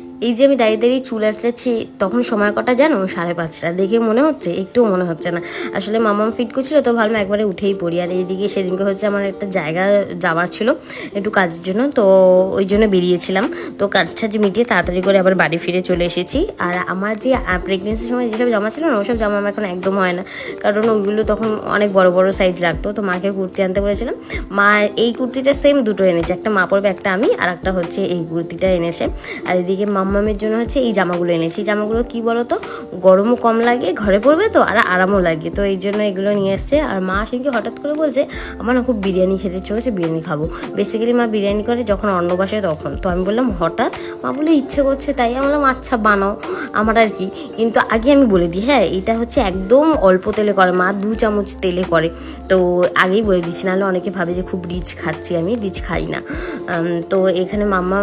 you এই যে আমি দাঁড়িয়ে দাঁড়িয়ে চুল আঁচড়াচ্ছি, তখন সময় কটা জানো? সাড়ে পাঁচটা। দেখে মনে হচ্ছে, একটুও মনে হচ্ছে না। আসলে মামাম ফিট করছিল তো ভাবলাম একবারে উঠেই পড়ি। আর এইদিকে সেদিনকে হচ্ছে আমার একটা জায়গা যাওয়ার ছিল, একটু কাজের জন্য। তো ওই জন্য বেরিয়েছিলাম। তো কাজটা যে মিটিয়ে তাড়াতাড়ি করে আবার বাড়ি ফিরে চলে এসেছি। আর আমার যে প্রেগনেন্সির সময় যেসব জামা ছিল না, ওসব জামা আমার এখন একদম হয় না। কারণ ওইগুলো তখন অনেক বড় বড় সাইজ লাগতো। তো মাকে কুর্তি আনতে বলেছিলাম, মা, এই কুর্তিটা সেম দুটো এনেছে। একটা মা পরবে একটা আমি, আর একটা হচ্ছে এই কুর্তিটা এনেছে। আর এদিকে মাম্মামের জন্য হচ্ছে এই জামাগুলো এনেছি। এই জামাগুলো কি বলতো? গরমও কম লাগে, ঘরে পড়বে তো, আর আরামও লাগে। তো এই জন্য এগুলো নিয়ে এসছে। আর মা সেদিকে হঠাৎ করে বলছে, আমার না খুব বিরিয়ানি খেতে ইচ্ছে হচ্ছে বিরিয়ানি খাব। বেসিক্যালি মা বিরিয়ানি করে যখন অন্ন বাসে তখন। তো আমি বললাম, হঠাৎ? মা বলে ইচ্ছে করছে তাই। আমি বললাম আচ্ছা বানাও। আমার আর কি। কিন্তু আগে আমি বলে দিই হ্যাঁ এটা হচ্ছে একদম অল্প তেলে করে। মা দু চামচ তেলে করে। তো আগেই বলে দিচ্ছি নাহলে অনেকে ভাবে যে খুব রিচ খাচ্ছি আমি, রিচ খাই না। তো এখানে মামা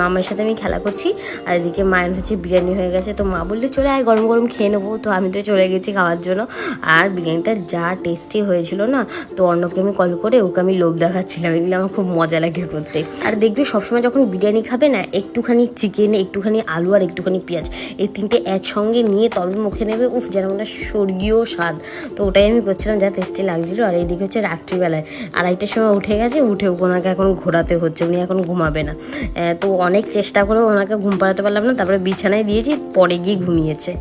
মামার সাথে আমি খেলা করছি। আর এদিকে মায়ের হচ্ছে বিরিয়ানি হয়ে গেছে। তো মা বললে, চলে আয়, গরম গরম খেয়ে নেব। তো আমি তো চলে গেছি খাওয়ার জন্য। আর বিরিয়ানিটা যা টেস্টি হয়েছিল না, তো অন্যকে আমি কল করে ওকে আমি লোভ দেখাচ্ছিলাম। এগুলো আমার খুব মজা লাগে করতে। আর দেখবি সবসময় যখন বিরিয়ানি খাবে না, একটুখানি চিকেন একটুখানি আলু আর একটুখানি পেঁয়াজ, এই তিনটে একসঙ্গে নিয়ে তবে মুখে নেবে, উফ, যেন একটা স্বর্গীয় স্বাদ। তো ওটাই আমি করছিলাম, যা টেস্টি লাগছিল। আর এইদিকে হচ্ছে রাত্রিবেলায় আড়াইটার সময় উঠে গেছে, উঠে ওনাকে এখন ঘোরাতে হচ্ছে, উনি এখন ঘুমাবে না। তো অনেক চেষ্টা করেও ওনাকে ঘুম পাড়াতে পারলাম না তারপরে বিছানায় দিয়েছি পরে গিয়ে ঘুমিয়েছে।